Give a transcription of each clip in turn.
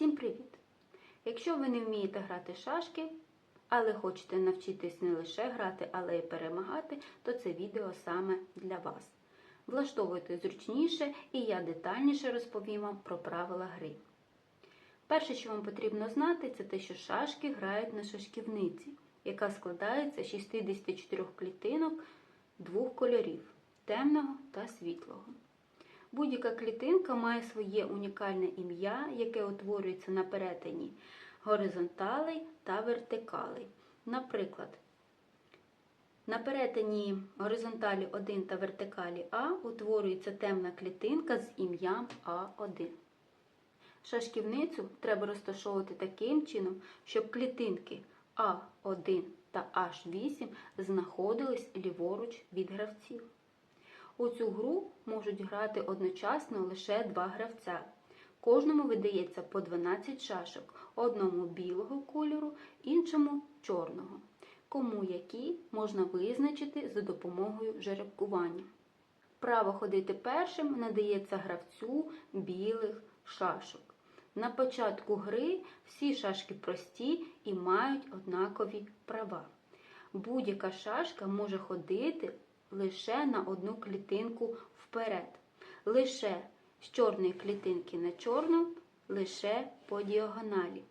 Всім привіт! Якщо ви не вмієте грати шашки, але хочете навчитись не лише грати, але й перемагати, то це відео саме для вас. Влаштовуйте зручніше і я детальніше розповім вам про правила гри. Перше, що вам потрібно знати, це те, що шашки грають на шашківниці, яка складається з 64 клітинок двох кольорів темного та світлого. Будь-яка клітинка має своє унікальне ім'я, яке утворюється на перетині горизонталей та вертикалей. Наприклад, на перетині горизонталі 1 та вертикалі А утворюється темна клітинка з ім'ям А1. Шашківницю треба розташовувати таким чином, щоб клітинки А1 та H8 знаходились ліворуч від гравців. У цю гру можуть грати одночасно лише два гравця. Кожному видається по 12 шашок, одному білого кольору, іншому чорного, кому які можна визначити за допомогою жеребкування. Право ходити першим надається гравцю білих шашок. На початку гри всі шашки прості і мають однакові права. Будь-яка шашка може ходити лише на одну клітинку вперед. Лише з чорної клітинки на чорну, лише по діагоналі.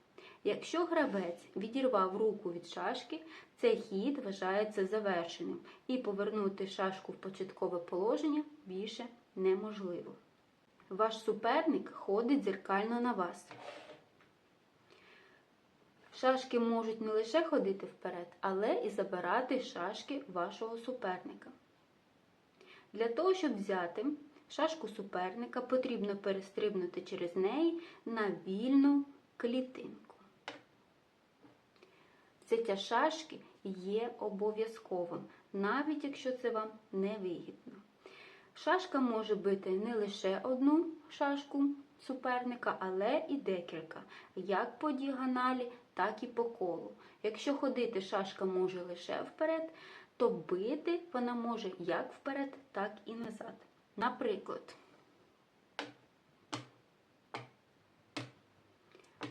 Якщо гравець відірвав руку від шашки, цей хід вважається завершеним і повернути шашку в початкове положення більше неможливо. Ваш суперник ходить дзеркально на вас. Шашки можуть не лише ходити вперед, але і забирати шашки вашого суперника. Для того, щоб взяти шашку суперника, потрібно перестрибнути через неї на вільну клітинку. Взяття шашки є обов'язковим, навіть якщо це вам не вигідно. Шашка може бити не лише одну шашку суперника, але і декілька, як по діагоналі, так і по колу. Якщо ходити шашка може лише вперед, то бити вона може як вперед, так і назад. Наприклад.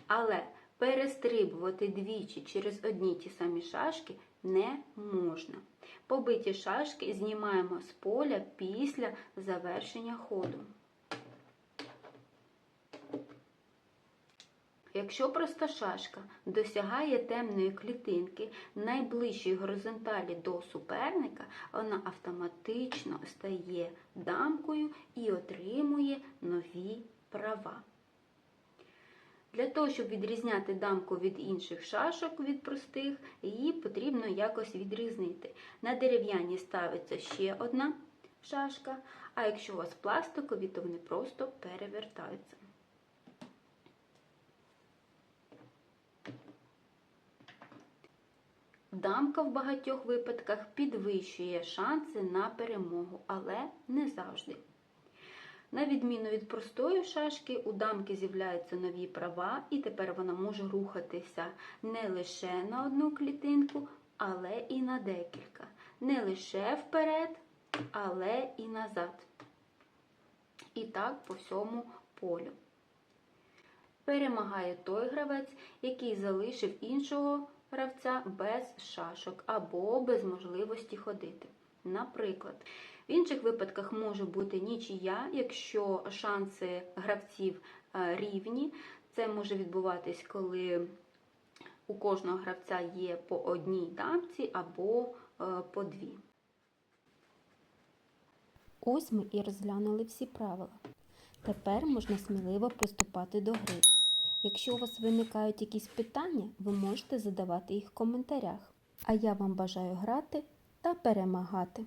Але перестрибувати двічі через одні ті самі шашки не можна. Побиті шашки знімаємо з поля після завершення ходу. Якщо проста шашка досягає темної клітинки найближчої горизонталі до суперника, вона автоматично стає дамкою і отримує нові права. Для того, щоб відрізняти дамку від інших шашок від простих, її потрібно якось відрізнити. На дерев'яні ставиться ще одна шашка, а якщо у вас пластикові, то вони просто перевертаються. Дамка в багатьох випадках підвищує шанси на перемогу, але не завжди. На відміну від простої шашки, у дамки з'являються нові права, і тепер вона може рухатися не лише на одну клітинку, але і на декілька. Не лише вперед, але і назад. І так по всьому полю. Перемагає той гравець, який залишив іншого гравця без шашок або без можливості ходити. Наприклад, в інших випадках може бути нічия, якщо шанси гравців рівні. Це може відбуватись, коли у кожного гравця є по одній дамці або по дві. Ось ми і розглянули всі правила. Тепер можна сміливо приступати до гри. Якщо у вас виникають якісь питання, ви можете задавати їх в коментарях. А я вам бажаю грати та перемагати.